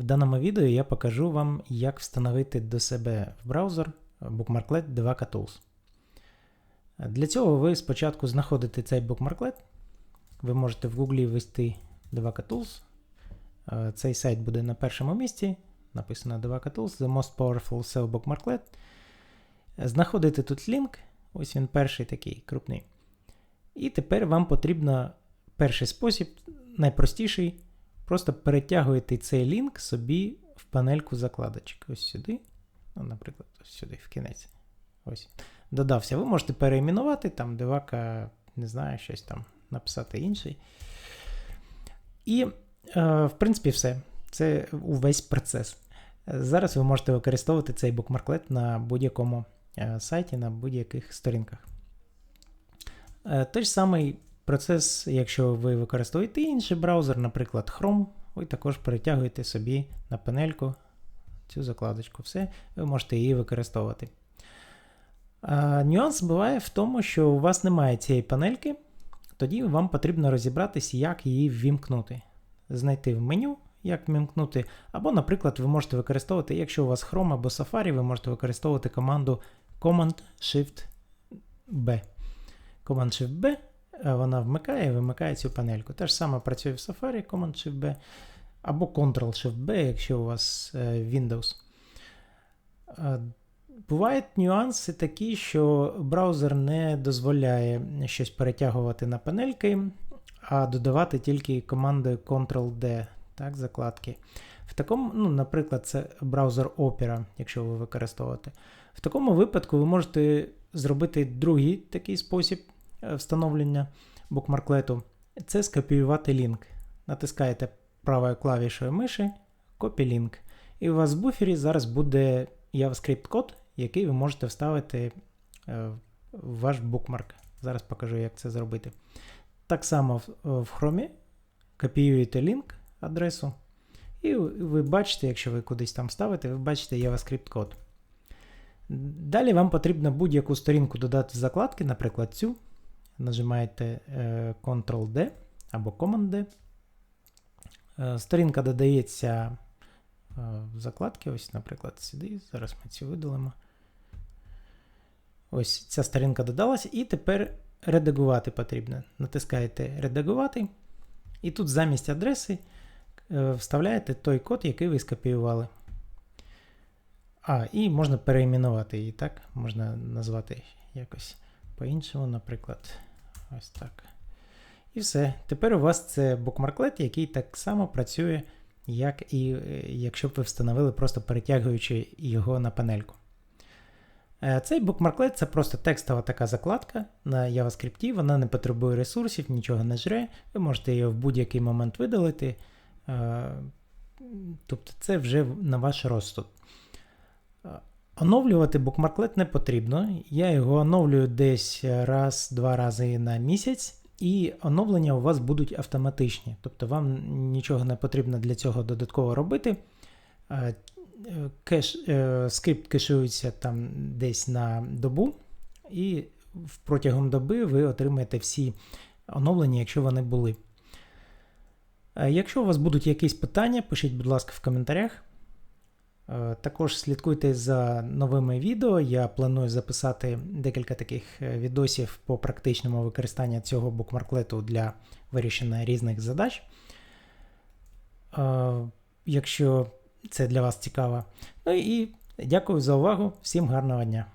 В даному відео я покажу вам, як встановити до себе в браузер Bookmarklet 2 Tools. Для цього ви спочатку знаходите цей Bookmarklet. Ви можете в Google ввести 2K Tools. Е, Цей сайт буде на першому місці. Написано 2 Tools, The Most Powerful Cell Bookmarklet. Знаходите тут лінк. Ось він перший такий крупний. І тепер вам потрібно перший спосіб, найпростіший. Просто перетягуєте цей лінк собі в панельку закладочок. Ось сюди. Ну, наприклад, ось сюди, в кінець. Ось. Додався. Ви можете переіменувати, там девака, не знаю, щось там написати інший. І, е, в принципі, все. Це увесь процес. Зараз ви можете використовувати цей букмарклет на будь-якому е, сайті, на будь-яких сторінках. Е, той ж самий процес, якщо ви використовуєте інший браузер, наприклад, Chrome, ви також перетягуєте собі на панельку цю закладочку. Все, ви можете її використовувати. А, нюанс буває в тому, що у вас немає цієї панельки, тоді вам потрібно розібратися, як її ввімкнути. Знайти в меню, як ввімкнути, або, наприклад, ви можете використовувати, якщо у вас Chrome або Safari, ви можете використовувати команду Command-Shift-B. Command-Shift-B вона вмикає і вимикає цю панельку. Те ж саме працює в Safari, Command-Shift-B, або Ctrl-Shift-B, якщо у вас Windows. Бувають нюанси такі, що браузер не дозволяє щось перетягувати на панельки, а додавати тільки командою Ctrl-D, так, закладки. В такому, ну, Наприклад, це браузер Opera, якщо ви використовуєте. В такому випадку ви можете зробити другий такий спосіб встановлення букмарклету. Це скопіювати лінк. Натискаєте правою клавішою миші Copy Link. І у вас в буфері зараз буде JavaScript-код, який ви можете вставити в ваш букмарк. Зараз покажу, як це зробити. Так само в Chrome копіюєте лінк адресу. І ви бачите, якщо ви кудись там ставите, ви бачите JavaScript-код. Далі вам потрібно будь-яку сторінку додати в закладки, наприклад, цю. Нажимаєте Ctrl-D або Command-D. Сторінка додається в закладки, ось, наприклад, сюди. Зараз ми цю видалимо. Ось ця сторінка додалась, і тепер редагувати потрібно. Натискаєте Редагувати. І тут замість адреси вставляєте той код, який ви скопіювали. А, і можна переіменувати її, так? Можна назвати якось по-іншому, наприклад. Ось так. І все. Тепер у вас це букмарклет, який так само працює, як і якщо б ви встановили, просто перетягуючи його на панельку. Цей букмарклет це просто текстова така закладка на JavaScript, вона не потребує ресурсів, нічого не жре. Ви можете її в будь-який момент видалити. Тобто це вже на ваш розсуд. Оновлювати букмарклет не потрібно. Я його оновлюю десь раз-два рази на місяць, і оновлення у вас будуть автоматичні. Тобто вам нічого не потрібно для цього додатково робити. Кеш, Скрипт кешується там десь на добу, і протягом доби ви отримаєте всі оновлення, якщо вони були. Якщо у вас будуть якісь питання, пишіть, будь ласка, в коментарях. Також слідкуйте за новими відео. Я планую записати декілька таких відосів по практичному використанню цього букмарклету для вирішення різних задач. Якщо це для вас цікаво. Ну і дякую за увагу. Всім гарного дня!